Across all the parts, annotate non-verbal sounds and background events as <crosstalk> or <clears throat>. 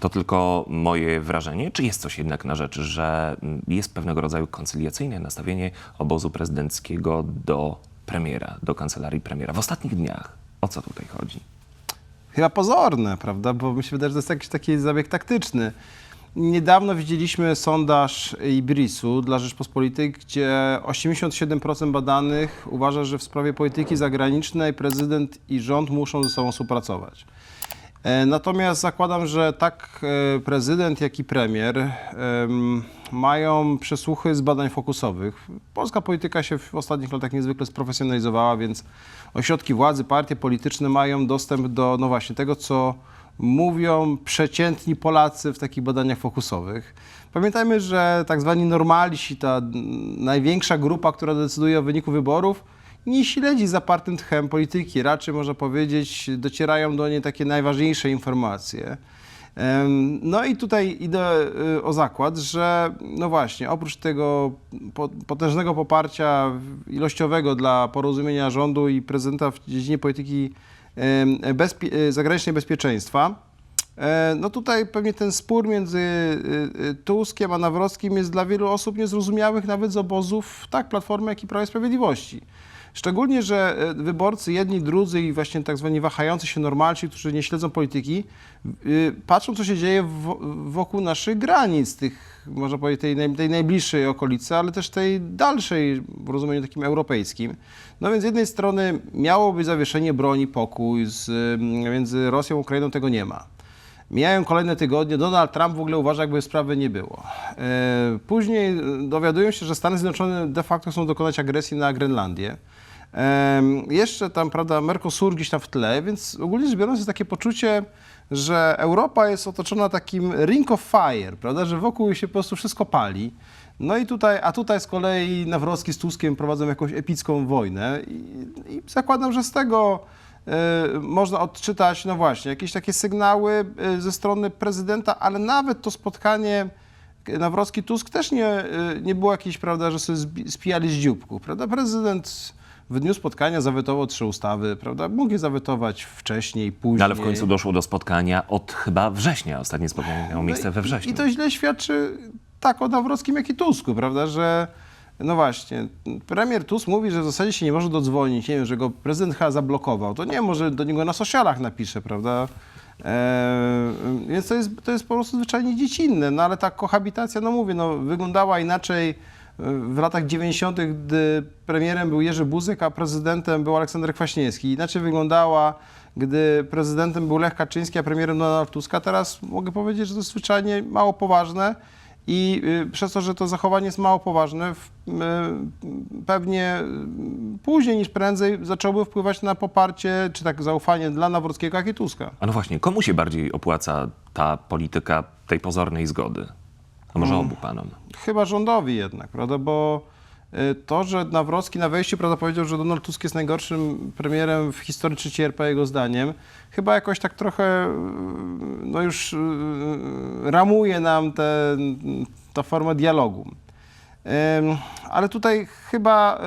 To tylko moje wrażenie, czy jest coś jednak na rzeczy, że jest pewnego rodzaju koncyliacyjne nastawienie obozu prezydenckiego do premiera, do kancelarii premiera w ostatnich dniach? O co tutaj chodzi? Chyba pozorne, prawda? Bo mi się wydaje, że to jest jakiś taki zabieg taktyczny. Niedawno widzieliśmy sondaż Ibrisu dla Rzeczpospolitej, gdzie 87% badanych uważa, że w sprawie polityki zagranicznej prezydent i rząd muszą ze sobą współpracować. E, Natomiast zakładam, że tak e, prezydent, jak i premier em, mają przesłuchy z badań fokusowych. Polska polityka się w ostatnich latach niezwykle sprofesjonalizowała, więc ośrodki władzy, partie polityczne mają dostęp do no właśnie tego, co mówią przeciętni Polacy w takich badaniach fokusowych. Pamiętajmy, że tak zwani normalsi, ta największa grupa, która decyduje o wyniku wyborów, nie śledzi zapartym tchem polityki. Raczej można powiedzieć, docierają do niej takie najważniejsze informacje. No i tutaj idę y, o zakład, że no właśnie, oprócz tego po- potężnego poparcia ilościowego dla porozumienia rządu i prezydenta w dziedzinie polityki y, zagranicznej bezpieczeństwa, e, no tutaj pewnie ten spór między y, Tuskiem a Nawrockim jest dla wielu osób niezrozumiałych nawet z obozów tak Platformy, jak i Prawa i Sprawiedliwości. Szczególnie, że e, wyborcy, jedni, drudzy i właśnie tak zwani wahający się normalci, którzy nie śledzą polityki, y, patrzą, co się dzieje wo- wokół naszych granic, tych, można powiedzieć, tej, naj, tej najbliższej okolicy, ale też tej dalszej, w rozumieniu takim europejskim. No więc z jednej strony miało być zawieszenie broni, pokój z, y, między Rosją a Ukrainą, tego nie ma. Mijają kolejne tygodnie. Donald Trump w ogóle uważa, jakby sprawy nie było. E, Później e, dowiadują się, że Stany Zjednoczone de facto chcą dokonać agresji na Grenlandię. Em, Jeszcze tam, prawda, Mercosur gdzieś tam w tle, więc ogólnie rzecz biorąc jest takie poczucie, że Europa jest otoczona takim ring of fire, prawda, że wokół się po prostu wszystko pali. No i tutaj, a tutaj z kolei Nawrocki z Tuskiem prowadzą jakąś epicką wojnę i, i zakładam, że z tego można odczytać, no właśnie, jakieś takie sygnały y, ze strony prezydenta, ale nawet to spotkanie Nawrocki-Tusk też nie, y, nie było jakieś, prawda, że sobie spijali z dzióbków, prawda? Prezydent w dniu spotkania zawetował trzy ustawy, prawda? Mógł je zawetować wcześniej, później. No, ale w końcu doszło do spotkania od chyba września. Ostatnie spotkanie miało miejsce we wrześniu. I to źle świadczy tak o Nawrockim, jak i Tusku, prawda, że no właśnie, premier Tusk mówi, że w zasadzie się nie może dodzwonić, nie wiem, że go prezydent chyba zablokował, to nie, może do niego na socialach napisze, prawda, Eee, więc to jest, to jest po prostu zwyczajnie dziecinne, no ale ta kohabitacja, no mówię, no wyglądała inaczej w latach 90., gdy premierem był Jerzy Buzek, a prezydentem był Aleksander Kwaśniewski. Inaczej wyglądała, gdy prezydentem był Lech Kaczyński, a premierem Donald Tusk. A teraz mogę powiedzieć, że to jest zwyczajnie mało poważne i y, przez to, że to zachowanie jest mało poważne, y, pewnie y, później niż prędzej zaczęłoby wpływać na poparcie, czy tak zaufanie dla Nawrockiego, jak i Tuska. A no właśnie, komu się bardziej opłaca ta polityka tej pozornej zgody? A może Mm. obu panom? Chyba rządowi jednak, prawda, bo to, że Nawrocki na wejściu prawda, powiedział, że Donald Tusk jest najgorszym premierem w historii III RP, jego zdaniem, chyba jakoś tak trochę y, no już y, ramuje nam tę formę dialogu. Ale tutaj chyba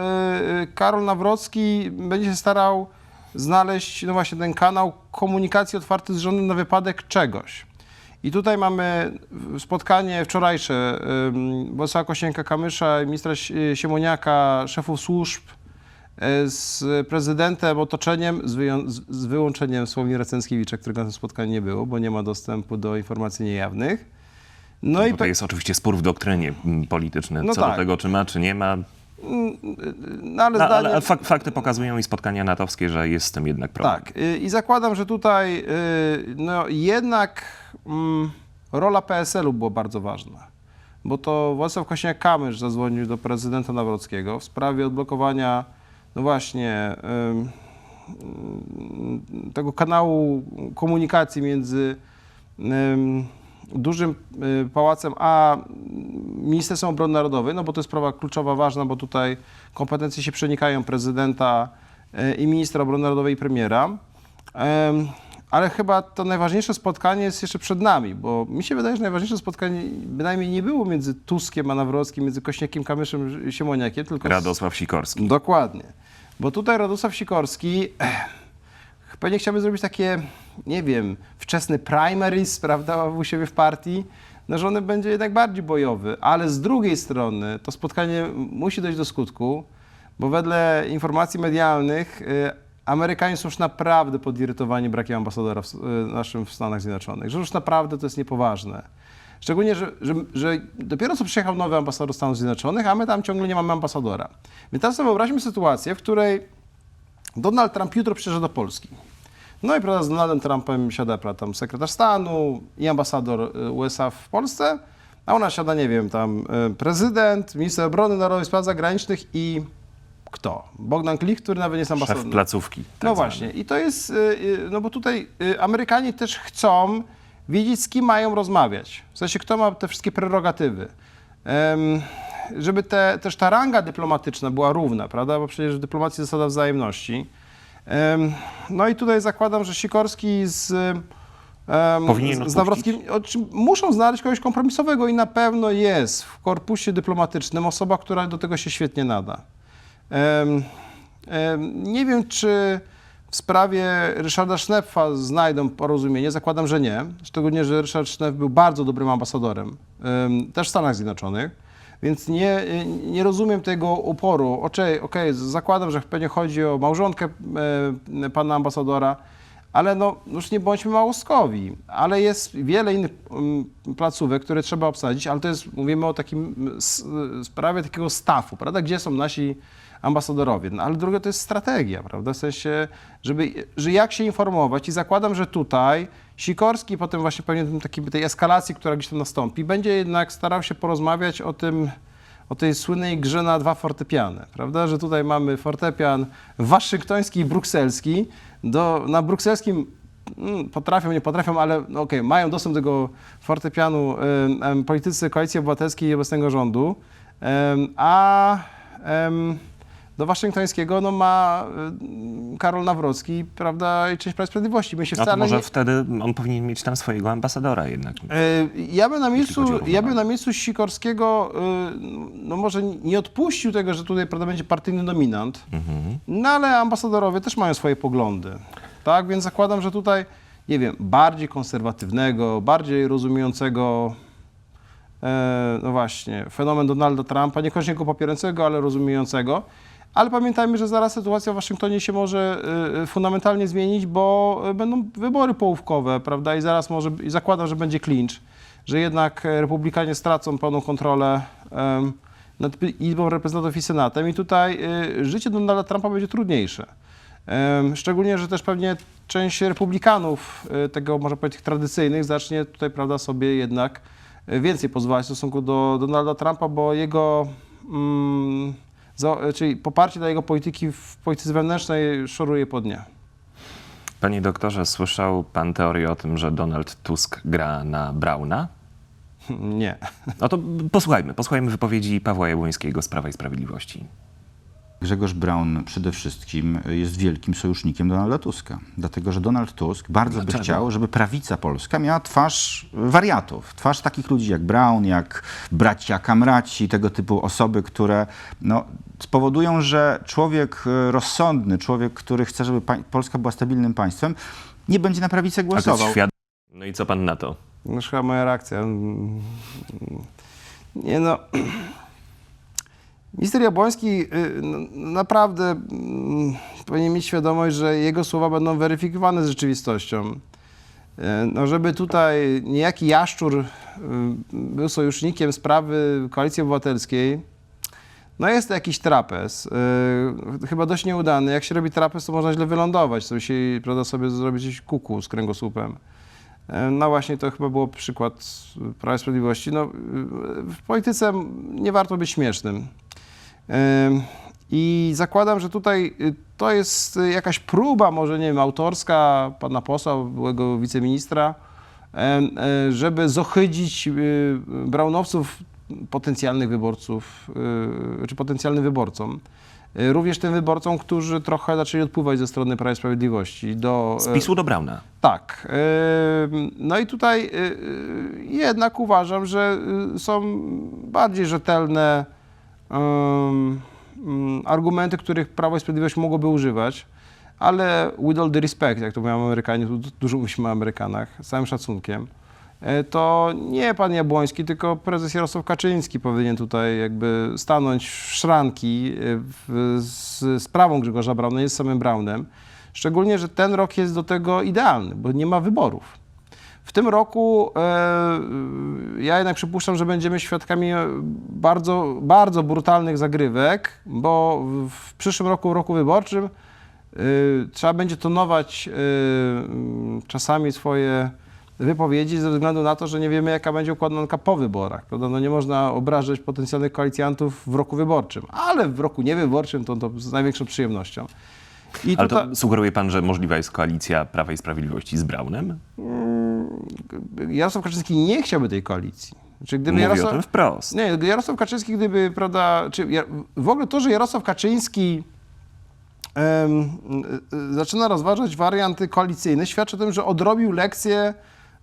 y, Karol Nawrocki będzie się starał znaleźć no właśnie ten kanał komunikacji otwarty z rządem na wypadek czegoś. I tutaj mamy spotkanie wczorajsze Władysława Kosienka-Kamysza, ministra Si- Siemoniaka, szefów służb y, z prezydentem, otoczeniem, z, wyją- z- wyłączeniem Sławomira Cęckiewicza, którego na tym spotkaniu nie było, bo nie ma dostępu do informacji niejawnych. No i Tutaj jest oczywiście spór w doktrynie polityczny, No co tak. do tego, czy ma, czy nie ma. No, ale No, zdanie... ale fak fakty pokazują i spotkania natowskie, że jest z tym jednak problem. Tak. y, I zakładam, że tutaj y, no, jednak mm, rola PSL-u była bardzo ważna. Bo to Władysław Kosiniak-Kamysz zadzwonił do prezydenta Nawrockiego w sprawie odblokowania, no właśnie, tego kanału komunikacji między dużym y, pałacem a Ministerstwem Obrony Narodowej, no bo to jest sprawa kluczowa, ważna, bo tutaj kompetencje się przenikają prezydenta y, i ministra obrony narodowej i premiera. Em, Ale chyba to najważniejsze spotkanie jest jeszcze przed nami, bo mi się wydaje, że najważniejsze spotkanie bynajmniej nie było między Tuskiem a Nawrockim, między Kośniakiem, Kamyszem, Siemoniakiem, tylko z- Radosław Sikorski. Dokładnie. Bo tutaj Radosław Sikorski pewnie chciałby zrobić takie, nie wiem, wczesny primaries, prawda, u siebie w partii, no, że on będzie jednak bardziej bojowy, ale z drugiej strony to spotkanie musi dojść do skutku, bo wedle informacji medialnych y, Amerykanie są już naprawdę podirytowani brakiem ambasadora w, y, naszym w Stanach Zjednoczonych, że już naprawdę to jest niepoważne. Szczególnie, że, że, że dopiero co przyjechał nowy ambasador Stanów Zjednoczonych, a my tam ciągle nie mamy ambasadora. Więc teraz sobie wyobraźmy sytuację, w której Donald Trump jutro przyjeżdża do Polski. No i prawda, z Donaldem Trumpem siada prawda, tam sekretarz stanu i ambasador y, USA w Polsce, a ona siada, nie wiem, tam y, prezydent, minister obrony narodowej, spraw zagranicznych i kto? Bogdan Klich, który nawet nie jest Szef ambasadorem. placówki. tak No właśnie. I to jest, y, no bo tutaj Amerykanie też chcą wiedzieć, z kim mają rozmawiać. W sensie, kto ma te wszystkie prerogatywy. Em, żeby te, też ta ranga dyplomatyczna była równa, prawda? Bo przecież w dyplomacji zasada wzajemności. No i tutaj zakładam, że Sikorski z, Powinien z. Nawrockim muszą znaleźć kogoś kompromisowego i na pewno jest w korpusie dyplomatycznym osoba, która do tego się świetnie nada. Nie wiem, czy w sprawie Ryszarda Sznepfa znajdą porozumienie. Zakładam, że nie. Szczególnie, że Ryszard Sznep był bardzo dobrym ambasadorem, em, też w Stanach Zjednoczonych. Więc nie, nie rozumiem tego uporu. Okej, okej, zakładam, że pewnie chodzi o małżonkę e, pana ambasadora, ale no, już nie bądźmy małoskowi. Ale jest wiele innych placówek, które trzeba obsadzić, ale to jest, mówimy o takim sprawie takiego stafu, prawda? Gdzie są nasi ambasadorowie. No, ale drugie to jest strategia, prawda? W sensie, żeby, że jak się informować i zakładam, że tutaj Sikorski potem właśnie pewnie tym takiej tej eskalacji, która gdzieś tam nastąpi, będzie jednak starał się porozmawiać o tym, o tej słynnej grze na dwa fortepiany, prawda? Że tutaj mamy fortepian waszyngtoński i brukselski. Do, na brukselskim mm, potrafią, nie potrafią, ale no okej, mają dostęp do tego fortepianu em, em, politycy Koalicji Obywatelskiej i obecnego rządu, em, a em, do waszyngtońskiego no, ma em, Karol Nawrocki, prawda, i część Prawa i Sprawiedliwości. My się No wcale może nie... wtedy on powinien mieć tam swojego ambasadora jednak. E, Ja bym na miejscu, ja bym na miejscu Sikorskiego, e, no może nie odpuścił tego, że tutaj prawda, będzie partyjny dominant, no ale ambasadorowie też mają swoje poglądy, tak? Więc zakładam, że tutaj, nie wiem, bardziej konserwatywnego, bardziej rozumiejącego, e, no właśnie, fenomen Donalda Trumpa, niekoniecznie go popierającego, ale rozumiejącego. Ale pamiętajmy, że zaraz sytuacja w Waszyngtonie się może e, fundamentalnie zmienić, bo e, będą wybory połówkowe, prawda? I zaraz może, i zakładam, że będzie clinch, że jednak e, republikanie stracą pełną kontrolę nad Izbą Reprezentantów i Senatem i tutaj życie Donalda Trumpa będzie trudniejsze. Szczególnie, że też pewnie część republikanów, tego można powiedzieć tradycyjnych, zacznie tutaj, prawda, sobie jednak więcej pozwalać w stosunku do Donalda Trumpa, bo jego, mm, czyli poparcie dla jego polityki w polityce wewnętrznej szoruje po dnie. Panie doktorze, słyszał pan teorię o tym, że Donald Tusk gra na Brauna? <laughs> Nie. No to posłuchajmy, posłuchajmy wypowiedzi Pawła Jabłońskiego z Prawa i Sprawiedliwości. Grzegorz Braun przede wszystkim jest wielkim sojusznikiem Donalda Tuska. Dlatego, że Donald Tusk bardzo by chciał, żeby prawica polska miała twarz wariatów. Twarz takich ludzi jak Braun, jak bracia Kamraci, tego typu osoby, które no, spowodują, że człowiek e, rozsądny, człowiek, który chce, żeby Polska była stabilnym państwem, nie będzie na prawicę głosował. No i co pan na to? No już chyba moja reakcja. Mm, Nie no. Minister Jabłoński y, naprawdę mm, powinien mieć świadomość, że jego słowa będą weryfikowane z rzeczywistością. Y, No, żeby tutaj niejaki jaszczur y, był sojusznikiem sprawy Koalicji Obywatelskiej, no jest to jakiś trapez. Chyba dość nieudany. Jak się robi trapez, to można źle wylądować. To się, prawda, sobie zrobić jakiś kuku z kręgosłupem. No właśnie, to chyba było przykład Prawa i Sprawiedliwości. No, w polityce nie warto być śmiesznym. I zakładam, że tutaj y, to jest y, jakaś próba, może nie wiem, autorska pana posła, byłego wiceministra, em, e, żeby zohydzić y, braunowców, potencjalnych wyborców, czy potencjalnym wyborcom. Również tym wyborcom, którzy trochę zaczęli odpływać ze strony Prawa i Sprawiedliwości do... Z e, PiSu do Brauna. tak. No i tutaj jednak uważam, że są bardziej rzetelne ym, argumenty, których Prawo i Sprawiedliwość mogłoby używać. ale with all the respect, jak to mówią Amerykanie, tu dużo mówimy o Amerykanach, z całym szacunkiem, e, to nie pan Jabłoński, tylko prezes Jarosław Kaczyński powinien tutaj jakby stanąć w szranki e, z sprawą Grzegorza Brauna, nie z samym Braunem. Szczególnie, że ten rok jest do tego idealny, bo nie ma wyborów. W tym roku e, ja jednak przypuszczam, że będziemy świadkami e, bardzo, bardzo brutalnych zagrywek, bo w przyszłym roku, roku wyborczym, e, trzeba będzie tonować e, czasami swoje wypowiedzi ze względu na to, że nie wiemy, jaka będzie układanka po wyborach. Prawda? No nie można obrażać potencjalnych koalicjantów w roku wyborczym, ale w roku niewyborczym to, to z największą przyjemnością. I Ale tutaj- to sugeruje pan, że możliwa jest koalicja Prawa i Sprawiedliwości z Braunem? Jarosław Kaczyński nie chciałby tej koalicji. Znaczy, gdyby Mówi Jarosław... o tym wprost. Nie, Jarosław Kaczyński, gdyby, prawda, czy w ogóle to, że Jarosław Kaczyński em, y, zaczyna rozważać warianty koalicyjne, świadczy o tym, że odrobił lekcję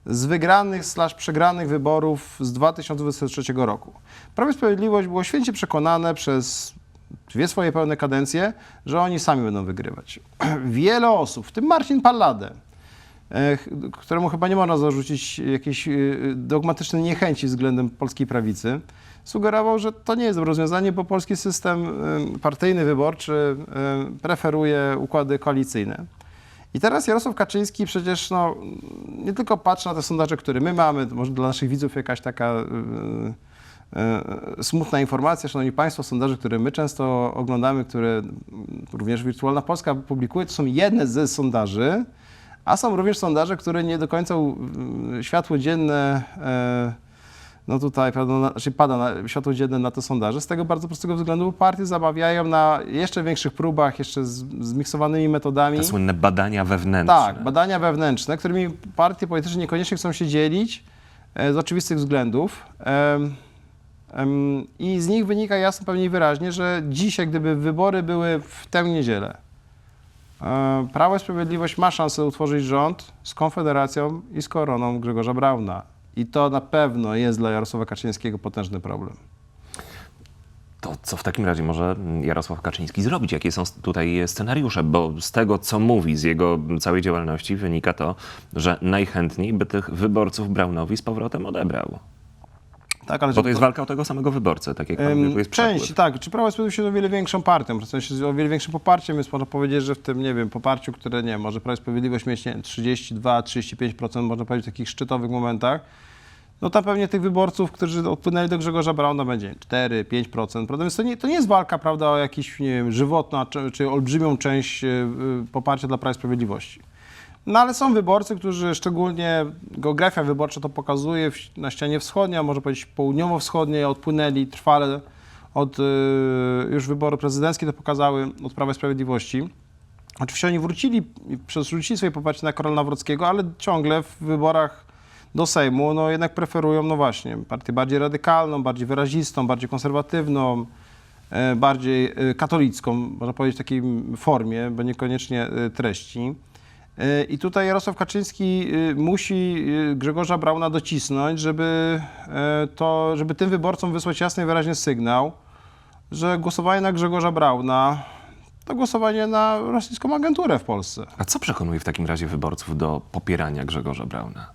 z wygranych slash przegranych wyborów z 2023 roku. Prawo i Sprawiedliwość było święcie przekonane przez dwie swoje pełne kadencje, że oni sami będą wygrywać. <clears throat> Wiele osób, w tym Marcin Palladę, e, ch- któremu chyba nie można zarzucić jakiejś y, dogmatycznej niechęci względem polskiej prawicy, sugerował, że to nie jest rozwiązanie, bo polski system y, partyjny, wyborczy y, preferuje układy koalicyjne. I teraz Jarosław Kaczyński przecież no, nie tylko patrzy na te sondaże, które my mamy, może dla naszych widzów jakaś taka smutna informacja, szanowni państwo, sondaże, które my często oglądamy, które mm, również Wirtualna Polska publikuje, to są jedne ze sondaży, a są również sondaże, które nie do końca y, światło dzienne, e, no tutaj prawda, na, znaczy pada na, światło dzienne na te sondaże, z tego bardzo prostego względu, partie zabawiają na jeszcze większych próbach, jeszcze z zmiksowanymi metodami. Te słynne badania wewnętrzne. Tak, badania wewnętrzne, którymi partie polityczne niekoniecznie chcą się dzielić e, z oczywistych względów. I z nich wynika jasno, pewnie i wyraźnie, że dzisiaj, gdyby wybory były w tę niedzielę, e, Prawo i Sprawiedliwość ma szansę utworzyć rząd z Konfederacją i z koroną Grzegorza Brauna. I to na pewno jest dla Jarosława Kaczyńskiego potężny problem. To co w takim razie może Jarosław Kaczyński zrobić? Jakie są tutaj scenariusze? Bo z tego, co mówi, z jego całej działalności wynika to, że najchętniej by tych wyborców Braunowi z powrotem odebrał. Tak, ale Bo to jest walka o tego samego wyborcę, tak jak pan mówił, jest Część, przepływ. tak. Czy Prawo i Sprawiedliwość jest o wiele większą partią, w sensie o wiele większym poparciem, więc można powiedzieć, że w tym, nie wiem, poparciu, które, nie może Prawo i Sprawiedliwość mieć, nie wiem, 32-35%, można powiedzieć, w takich szczytowych momentach, no tam pewnie tych wyborców, którzy odpłynęli do Grzegorza Brauna będzie 4-5%, prawda? Więc to nie, to nie jest walka, prawda, o jakiś, nie wiem, żywotną, czy, czy olbrzymią część y, y, poparcia dla Prawa i Sprawiedliwości. No ale są wyborcy, którzy szczególnie, geografia wyborcza to pokazuje, na ścianie wschodniej, a może powiedzieć południowo-wschodniej, odpłynęli trwale od y, już wybory prezydenckie, to pokazały od Prawa i Sprawiedliwości. Oczywiście oni wrócili, przerzucili swoje poparcie na Karola Nawrockiego, ale ciągle w wyborach do Sejmu, no jednak preferują, no właśnie, partię bardziej radykalną, bardziej wyrazistą, bardziej konserwatywną, e, bardziej e, katolicką, można powiedzieć w takiej formie, bo niekoniecznie e, treści. I tutaj Jarosław Kaczyński e, musi e, Grzegorza Brauna docisnąć, żeby, e, to, żeby tym wyborcom wysłać jasny i wyraźny sygnał, że głosowanie na Grzegorza Brauna to głosowanie na rosyjską agenturę w Polsce. A co przekonuje w takim razie wyborców do popierania Grzegorza Brauna?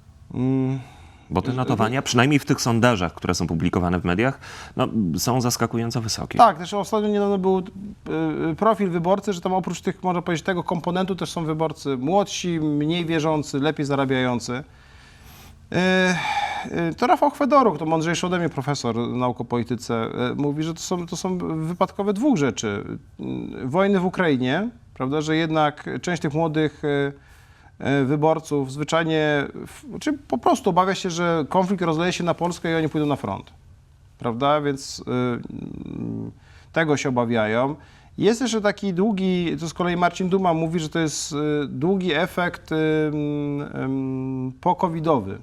Bo te notowania, przynajmniej w tych sondażach, które są publikowane w mediach, no, są zaskakująco wysokie. Tak, też ostatnio niedawno był y, profil wyborcy, że tam oprócz tych, można powiedzieć, tego komponentu też są wyborcy młodsi, mniej wierzący, lepiej zarabiający. Y, y, To Rafał Chwedoruk, to mądrzejszy ode mnie profesor nauk o polityce, mówi, że to są, to są wypadkowe dwóch rzeczy. Y, Wojny w Ukrainie, prawda, że jednak część tych młodych wyborców zwyczajnie, czy po prostu obawia się, że konflikt rozleje się na Polskę i oni pójdą na front prawda? Więc y, mm, tego się obawiają. Jest jeszcze taki długi, to z kolei Marcin Duma mówi, że to jest y, długi efekt y, mm, po-covidowy,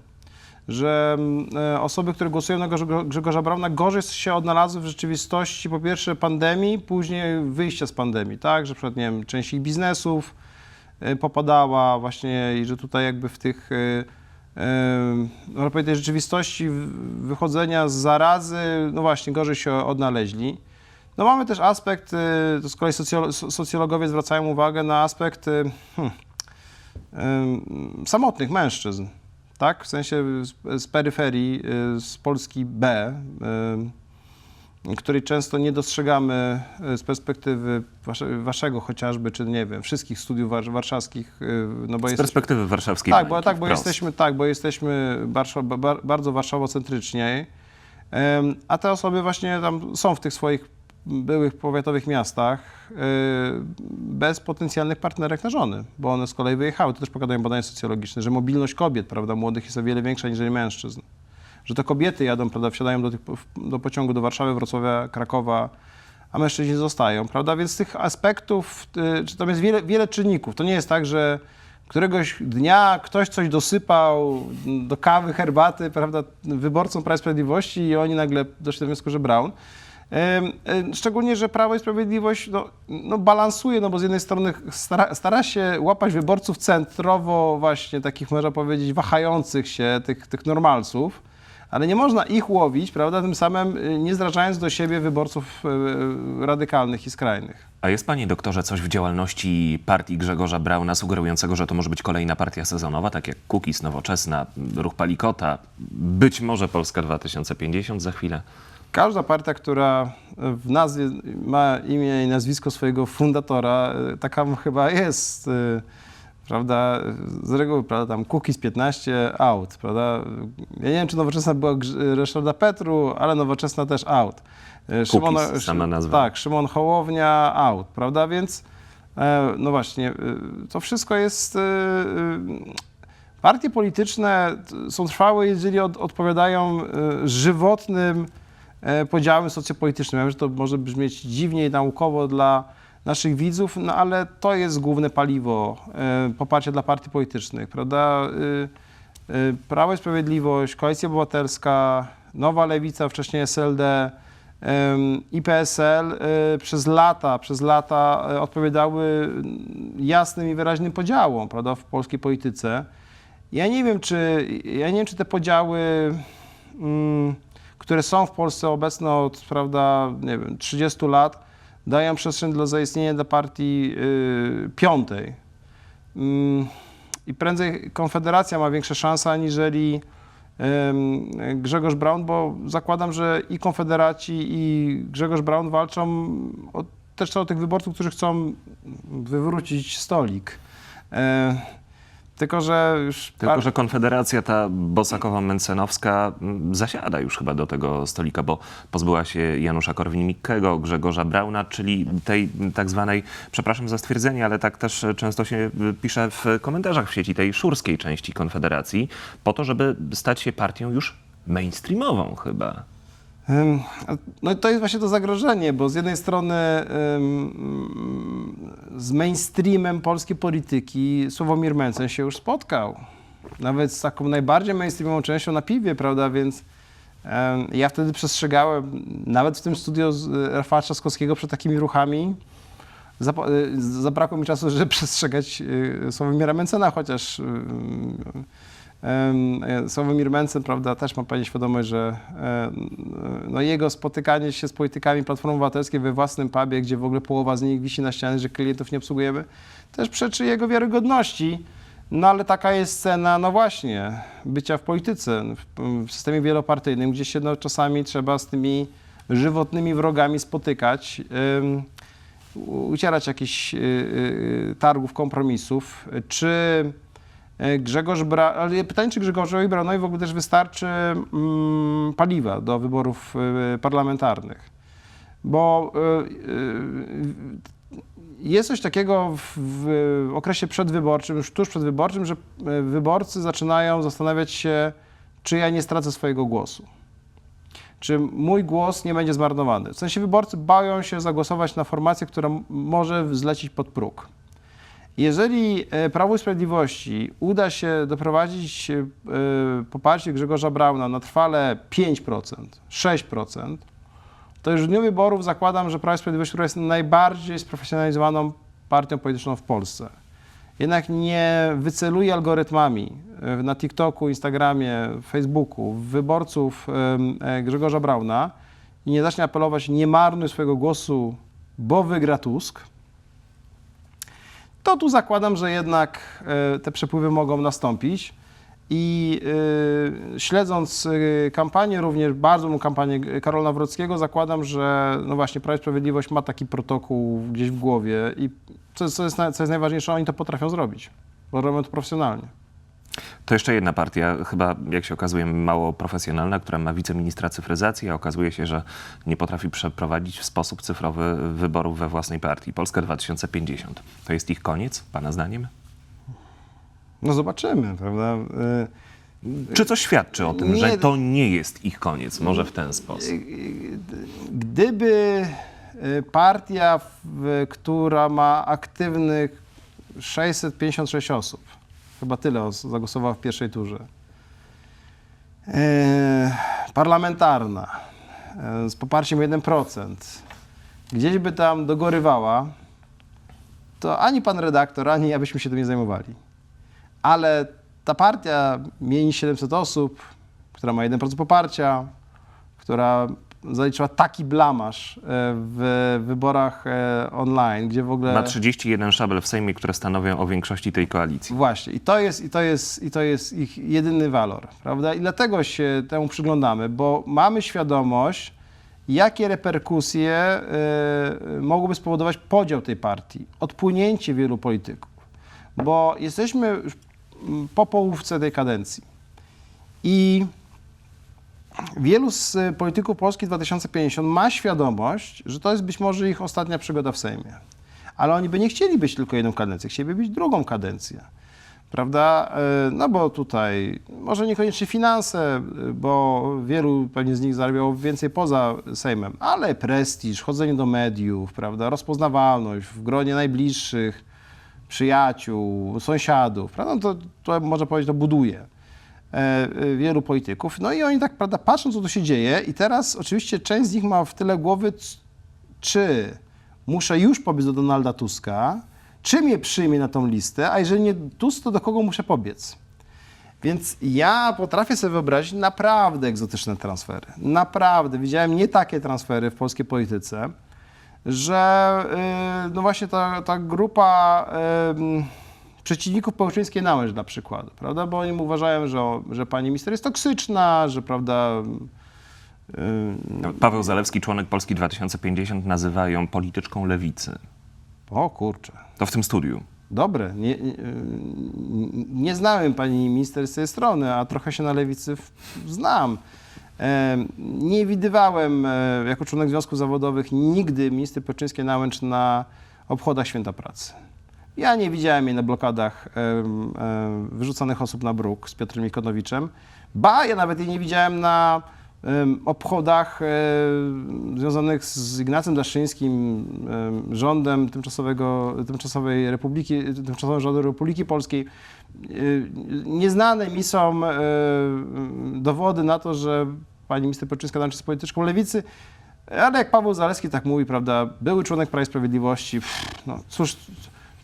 że mm, e, osoby, które głosują na Grzego- Grzegorza Brauna gorzej się odnalazły w rzeczywistości po pierwsze pandemii, później wyjścia z pandemii, tak? Że przykład, nie wiem, część ich biznesów popadała właśnie i że tutaj jakby w tych y, em, można powiedzieć, tej rzeczywistości wychodzenia z zarazy, no właśnie, gorzej się odnaleźli. No mamy też aspekt, y, to z kolei socjolo- so- socjologowie zwracają uwagę na aspekt y, hmm, samotnych mężczyzn, tak? W sensie z, z peryferii, y, z Polski B, y, której często nie dostrzegamy y, z perspektywy wasze, waszego chociażby, czy nie wiem, wszystkich studiów war, warszawskich, y, no bo Z perspektywy warszawskiej tak, bo, bańki, tak, bo jesteśmy, tak, bo jesteśmy bardzo warszawocentryczniej, a te osoby właśnie tam są w tych swoich byłych powiatowych miastach y, bez potencjalnych partnerek na żony, bo one z kolei wyjechały. To też pokazują badania socjologiczne, że mobilność kobiet, prawda, młodych jest o wiele większa niż mężczyzn. Że to kobiety jadą, prawda, wsiadają do, tych, do pociągu do Warszawy, Wrocławia, Krakowa, a mężczyźni zostają, prawda? Więc tych aspektów, y, czy tam jest wiele, wiele czynników. To nie jest tak, że któregoś dnia ktoś coś dosypał do kawy, herbaty, prawda, wyborcom Prawa i Sprawiedliwości i oni nagle doszli do wniosku, że Brown. Szczególnie, że Prawo i Sprawiedliwość no, no balansuje, no bo z jednej strony stara, stara się łapać wyborców centrowo właśnie takich, można powiedzieć, wahających się, tych, tych normalców, ale nie można ich łowić, prawda, tym samym y, nie zrażając do siebie wyborców y, radykalnych i skrajnych. A jest, panie doktorze, coś w działalności partii Grzegorza Brauna sugerującego, że to może być kolejna partia sezonowa, tak jak Kukiz, Nowoczesna, Ruch Palikota, być może Polska 2050 za chwilę? Każda partia, która w nazwie ma imię i nazwisko swojego fundatora, y, taka chyba jest, y, prawda, z reguły, prawda, tam Kukiz 15, out, prawda. Ja nie wiem, czy Nowoczesna była Ryszarda Petru, ale Nowoczesna też out. Y, Kukiz, sama nazwa. Tak, Szymon Hołownia, out, prawda, więc e, no właśnie, y, to wszystko jest... Partie polityczne są trwałe, jeżeli od, odpowiadają żywotnym e, podziałem socjopolitycznym. Ja wiem, że to może brzmieć dziwnie i naukowo dla naszych widzów, no ale to jest główne paliwo e, poparcia dla partii politycznych, prawda? Y, y, Prawo i Sprawiedliwość, Koalicja Obywatelska, Nowa Lewica, wcześniej SLD i PSL przez lata, przez lata odpowiadały jasnym i wyraźnym podziałom, prawda, w polskiej polityce. Ja nie wiem, czy, ja nie wiem, czy te podziały, mm, które są w Polsce obecne od, prawda, nie wiem, 30 lat, dają przestrzeń do zaistnienia dla partii y, piątej. Mm, I prędzej Konfederacja ma większe szanse aniżeli ym, Grzegorz Braun, bo zakładam, że i Konfederaci, i Grzegorz Braun walczą o, też o tych wyborców, którzy chcą wywrócić stolik. E, tylko, że już. Tylko, par- że Konfederacja ta bosakowo-mencenowska mm, zasiada już chyba do tego stolika, bo pozbyła się Janusza Korwin-Mikkego, Grzegorza Brauna, czyli tej tak zwanej, przepraszam za stwierdzenie, ale tak też często się y, pisze w komentarzach w sieci tej szurskiej części Konfederacji, po to, żeby stać się partią już mainstreamową chyba. No i to jest właśnie to zagrożenie, bo z jednej strony z mainstreamem polskiej polityki Sławomir Mencen się już spotkał. Nawet z taką najbardziej mainstreamową częścią na piwie, prawda, więc ja wtedy przestrzegałem, nawet w tym studio y, Rafała Trzaskowskiego przed takimi ruchami. Y, zabrakło mi czasu, żeby <laughs> przestrzegać y, Sławomira Mencena, chociaż e, Sławomir Mencen, prawda, też ma pani świadomość, że e, no, jego spotykanie się z politykami Platformy Obywatelskiej we własnym pubie, gdzie w ogóle połowa z nich wisi na ścianie, że klientów nie obsługujemy, też przeczy jego wiarygodności. No ale taka jest cena, no właśnie, bycia w polityce, w, systemie wielopartyjnym, gdzie się no, czasami trzeba z tymi żywotnymi wrogami spotykać, ym, u- ucierać jakichś y, y, targów, kompromisów. Czy E, Grzegorz Bra... Ale pytanie, czy Grzegorzowi Braunowi w ogóle też wystarczy mm, paliwa do wyborów y, parlamentarnych. Bo y, jest coś takiego w, okresie przedwyborczym, już tuż przedwyborczym, że wyborcy zaczynają zastanawiać się, czy ja nie stracę swojego głosu. Czy mój głos nie będzie zmarnowany. W sensie wyborcy boją się zagłosować na formację, która może zlecić pod próg. Jeżeli e, Prawu i Sprawiedliwości uda się doprowadzić e, poparcie Grzegorza Brauna na trwale 5%, 6%, to już w dniu wyborów zakładam, że Prawo i Sprawiedliwość, która jest najbardziej sprofesjonalizowaną partią polityczną w Polsce, jednak nie wyceluje algorytmami e, na TikToku, Instagramie, Facebooku wyborców e, Grzegorza Brauna i nie zacznie apelować, nie marnuj swojego głosu, bo wygra Tusk, to tu zakładam, że jednak e, te przepływy mogą nastąpić. I e, śledząc e, kampanię, również bardzo kampanię Karola Nawrockiego, zakładam, że no właśnie Prawo i Sprawiedliwość ma taki protokół gdzieś w głowie i co, co, jest, co jest najważniejsze, oni to potrafią zrobić, bo robią to profesjonalnie. To jeszcze jedna partia, chyba jak się okazuje mało profesjonalna, która ma wiceministra cyfryzacji, a okazuje się, że nie potrafi przeprowadzić w sposób cyfrowy wyborów we własnej partii. Polska 2050. To jest ich koniec, pana zdaniem? No zobaczymy, prawda? E, Czy coś świadczy o tym, Nie. że to nie jest ich koniec? Może w ten sposób. Gdyby y, partia, w, która ma aktywnych 656 osób, chyba tyle os- zagłosowało w pierwszej turze, e, parlamentarna, e, z poparciem 1%, gdzieś by tam dogorywała, to ani pan redaktor, ani ja byśmy się tym nie zajmowali. Ale ta partia mniej niż 700 osób, która ma 1% poparcia, która zaliczyła taki blamaż e, w wyborach e, online, gdzie w ogóle... Ma 31 szabel w Sejmie, które stanowią o większości tej koalicji. Właśnie, i to, jest, i, to jest, i to jest ich jedyny walor, prawda? I dlatego się temu przyglądamy, bo mamy świadomość, jakie reperkusje y, mogłyby spowodować podział tej partii, odpłynięcie wielu polityków, bo jesteśmy już po połówce tej kadencji i wielu z y, polityków Polski 2050 ma świadomość, że to jest być może ich ostatnia przygoda w Sejmie. Ale oni by nie chcieli być tylko jedną kadencję, chcieliby być drugą kadencję. Prawda? Y, No bo tutaj może niekoniecznie finanse, y, bo wielu pewnie z nich zarabiało więcej poza Sejmem, ale prestiż, chodzenie do mediów, prawda? rozpoznawalność w gronie najbliższych, przyjaciół, sąsiadów. Prawda? No to, to można powiedzieć, to buduje e, e, wielu polityków. No i oni tak prawda, patrzą, co tu się dzieje i teraz oczywiście część z nich ma w tyle głowy, czy muszę już pobiec do Donalda Tuska, czy mnie przyjmie na tą listę, a jeżeli nie Tusk, to do kogo muszę pobiec? Więc ja potrafię sobie wyobrazić naprawdę egzotyczne transfery. Naprawdę. Widziałem nie takie transfery w polskiej polityce, że yy, no właśnie ta, ta grupa ym, przeciwników Pełczyńskiej Nałęcz na przykład, prawda? Bo oni uważają, że, że pani minister jest toksyczna, że prawda... Yy, Paweł Zalewski, członek Polski 2050, nazywa ją polityczką lewicy. o kurczę. To w tym studiu. Dobre. Nie, nie, nie znałem pani minister z tej strony, a trochę się na lewicy w, znam. E, nie widywałem e, jako członek związków zawodowych nigdy minister Peczyńskiej Nałęcz na obchodach Święta Pracy. Ja nie widziałem jej na blokadach em, em, wyrzucanych osób na bruk z Piotrem Mikonowiczem. Ba, ja nawet jej nie widziałem na obchodach em, związanych z Ignacym Daszyńskim, em, rządem tymczasowego, tymczasowej Republiki, tymczasowym rządem Republiki Polskiej. Y, Nieznane mi są e, dowody na to, że pani minister Peczyńska jest polityczką lewicy, ale jak Paweł Zaleski tak mówi, prawda, były członek Prawa i Sprawiedliwości, pff, no cóż,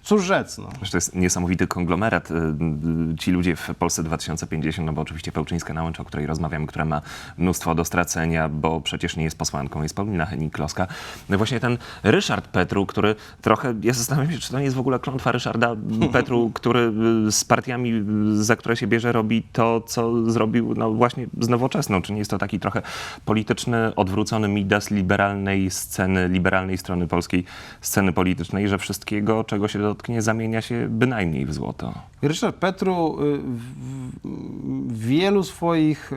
cóż rzec, no. To jest niesamowity konglomerat. y, y, Ci ludzie w Polsce 2050, no bo oczywiście Pełczyńska Nałęcz, o której rozmawiamy, która ma mnóstwo do stracenia, bo przecież nie jest posłanką, jest Paulina Henning-Kloska. No właśnie ten Ryszard Petru, który trochę, ja zastanawiam się, czy to nie jest w ogóle klątwa Ryszarda Petru, <laughs> który y, z partiami, za które się bierze, robi to, co zrobił no właśnie z nowoczesną. Czy nie jest to taki trochę polityczny, odwrócony Midas liberalnej sceny, liberalnej strony polskiej sceny politycznej, że wszystkiego, czego się dotknie, zamienia się bynajmniej w złoto. Ryszard Petru y, w, wielu swoich y,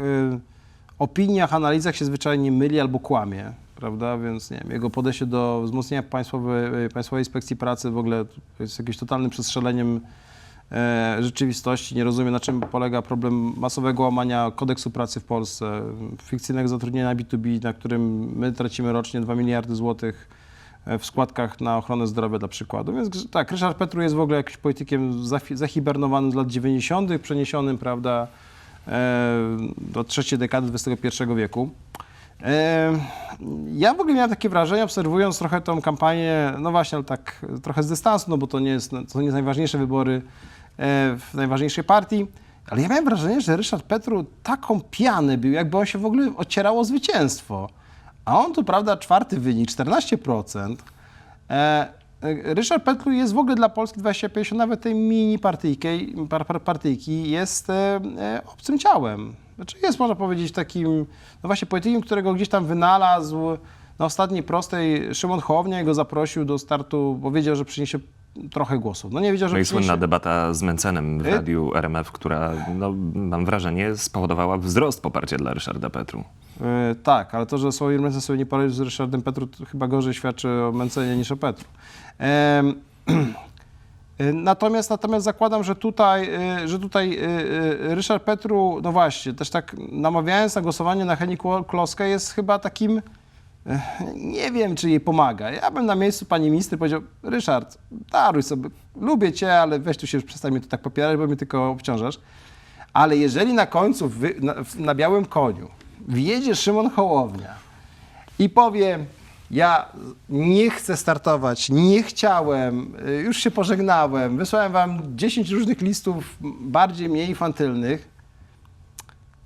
opiniach, analizach się zwyczajnie myli albo kłamie, prawda? Więc nie wiem, jego podejście do wzmocnienia państwowej, y, Państwowej Inspekcji Pracy w ogóle jest jakimś totalnym przestrzeleniem e, rzeczywistości. Nie rozumiem, na czym polega problem masowego łamania kodeksu pracy w Polsce, fikcyjnego zatrudnienia B2B, na którym my tracimy rocznie 2 miliardy złotych w składkach na ochronę zdrowia dla przykładu. Więc tak, Ryszard Petru jest w ogóle jakimś politykiem zahibernowanym z lat 90., przeniesionym, prawda, e, do trzeciej dekady XXI wieku. E, Ja w ogóle miałem takie wrażenie, obserwując trochę tą kampanię, no właśnie, ale tak trochę z dystansu, no bo to nie, jest, to nie jest najważniejsze wybory e, w najważniejszej partii, ale ja miałem wrażenie, że Ryszard Petru taką pianę bił, jakby on się w ogóle ocierało zwycięstwo. A on tu, prawda, czwarty wynik, 14%. E, e, Ryszard Petru jest w ogóle dla Polski 2050, nawet tej mini partyjki, par, par, partyjki jest e, e, obcym ciałem. Znaczy jest, można powiedzieć, takim, no właśnie politykiem, którego gdzieś tam wynalazł na ostatniej prostej Szymon Hołownia go zaprosił do startu, bo wiedział, że przyniesie trochę głosów. No nie wiedział, że No i słynna debata z Mencenem w Y? radiu RMF, która, no, mam wrażenie, spowodowała wzrost poparcia dla Ryszarda Petru. E, tak, ale to, że Sławomir Mencen sobie nie poradził z Ryszardem Petru, chyba gorzej świadczy o Mencenie niż o Petru. <clears throat> E, Natomiast, natomiast zakładam, że tutaj, e, że tutaj Ryszard Petru, no właśnie, też tak namawiając na głosowanie na Heni Kloskę jest chyba takim, nie wiem, czy jej pomaga. Ja bym na miejscu pani ministry powiedział, Ryszard, daruj sobie, lubię cię, ale weź tu się, przestań mnie tu tak popierać, bo mnie tylko obciążasz. Ale jeżeli na końcu wy, na, na białym koniu wjedzie Szymon Hołownia i powie, ja nie chcę startować, nie chciałem, y, już się pożegnałem, wysłałem wam 10 różnych listów bardziej, mniej infantylnych,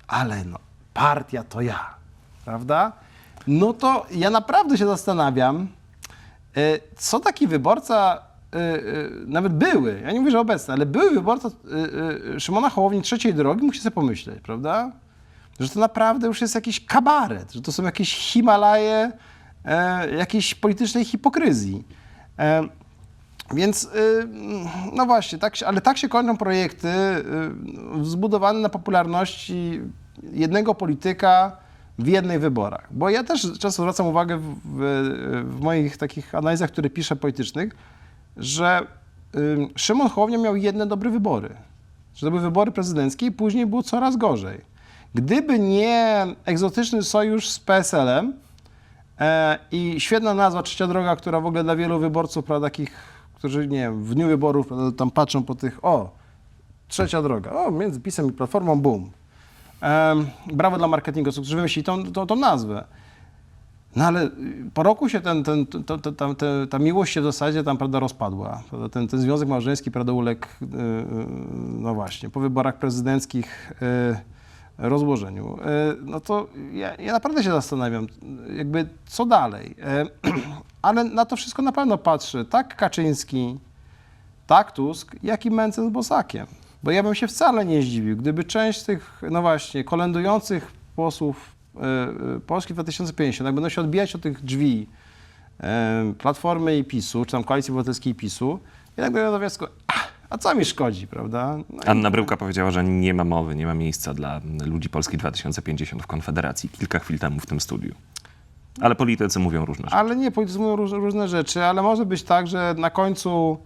ale no, partia to ja, prawda? No to ja naprawdę się zastanawiam, e, co taki wyborca, e, nawet były, ja nie mówię, że obecny, ale były wyborca Szymona Hołowni trzeciej drogi, musi sobie pomyśleć, prawda? Że to naprawdę już jest jakiś kabaret, że to są jakieś Himalaje e, jakiejś politycznej hipokryzji. E, więc, y, no właśnie, tak, ale tak się kończą projekty y, zbudowane na popularności jednego polityka w jednych wyborach. Bo ja też często zwracam uwagę w, w, w moich takich analizach, które piszę politycznych, że y, Szymon Hołownia miał jedne dobre wybory. Że to były wybory prezydenckie i później było coraz gorzej. Gdyby nie egzotyczny sojusz z PSL-em, E, I świetna nazwa, Trzecia Droga, która w ogóle dla wielu wyborców, prawda, takich, którzy, nie wiem, w dniu wyborów prawda, tam patrzą po tych, o, Trzecia Droga, o, między PiSem i Platformą, boom. Em, brawo dla marketingowców, którzy wymyślili tą, tą, tą nazwę. No ale y, po roku się ten, ten, ta miłość się w zasadzie tam, prawda, rozpadła. Ten, ten związek małżeński, prawda, uległ, y, y, no właśnie, po wyborach prezydenckich y, rozłożeniu. Y, no to ja, ja naprawdę się zastanawiam, jakby co dalej. Y, <clears throat> ale na to wszystko na pewno patrzy tak Kaczyński, tak Tusk, jak i Mencen z Bosakiem. Bo ja bym się wcale nie zdziwił, gdyby część tych, no właśnie, kolendujących posłów e, e, Polski 2050, jak będą się odbijać od tych drzwi e, Platformy i PiSu, czy tam Koalicji Obywatelskiej i PiSu, jednak do a, co mi szkodzi, prawda? No Anna Bryłka powiedziała, że nie ma mowy, nie ma miejsca dla ludzi Polski 2050 w Konfederacji kilka chwil temu w tym studiu. Ale politycy mówią różne rzeczy. Ale nie, politycy mówią róż, różne rzeczy, ale może być tak, że na końcu,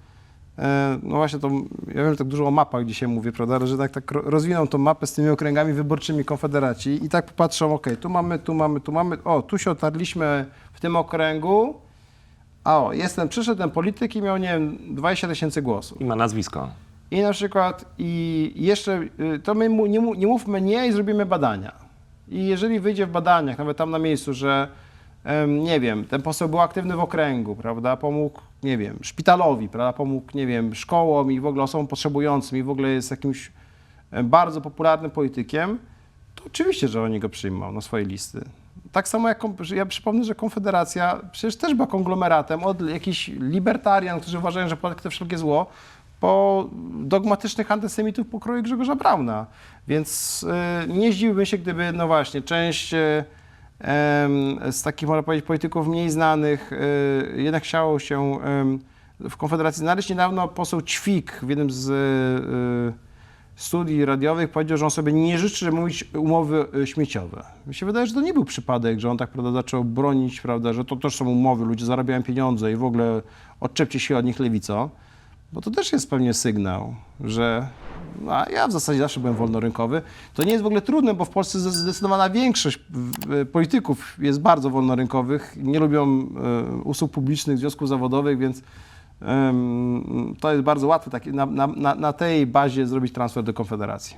e, no właśnie to, ja wiem, że tak dużo o mapach dzisiaj mówię, prawda, ale że tak, tak ro- rozwiną tą mapę z tymi okręgami wyborczymi Konfederacji i tak popatrzą, ok, tu mamy, tu mamy, tu mamy, o, tu się otarliśmy w tym okręgu, a o, jestem, przyszedł ten polityk i miał, nie wiem, 20 tysięcy głosów. I ma nazwisko. I na przykład, i jeszcze, y, to my mu, nie, nie mówmy nie i zrobimy badania. I jeżeli wyjdzie w badaniach, nawet tam na miejscu, że nie wiem, ten poseł był aktywny w okręgu, prawda, pomógł, nie wiem, szpitalowi, prawda, pomógł, nie wiem, szkołom i w ogóle osobom potrzebującym i w ogóle jest jakimś bardzo popularnym politykiem, to oczywiście, że oni go przyjmą na swoje listy. Tak samo jak, ja przypomnę, że Konfederacja przecież też była konglomeratem od jakichś libertarian, którzy uważają, że Polak to wszelkie zło, po dogmatycznych antysemitów pokroju Grzegorza Brauna. Więc y, nie zdziwiłbym się, gdyby, no właśnie, część y, em, z takich, można powiedzieć, polityków mniej znanych y, jednak chciało się w Konfederacji znaleźć. Niedawno poseł Ćwik w jednym z y, studii radiowych powiedział, że on sobie nie życzy mówić umowy y, śmieciowe. Mi się wydaje, że to nie był przypadek, że on tak prawda, zaczął bronić, prawda, że to też są umowy, ludzie zarabiają pieniądze i w ogóle odczepcie się od nich lewico, bo to też jest pewnie sygnał, że no, a ja w zasadzie zawsze byłem wolnorynkowy. To nie jest w ogóle trudne, bo w Polsce zde- zdecydowana większość polityków jest bardzo wolnorynkowych, nie lubią y, usług publicznych, związków zawodowych, więc To jest bardzo łatwe taki, na, na, na- na tej bazie zrobić transfer do Konfederacji.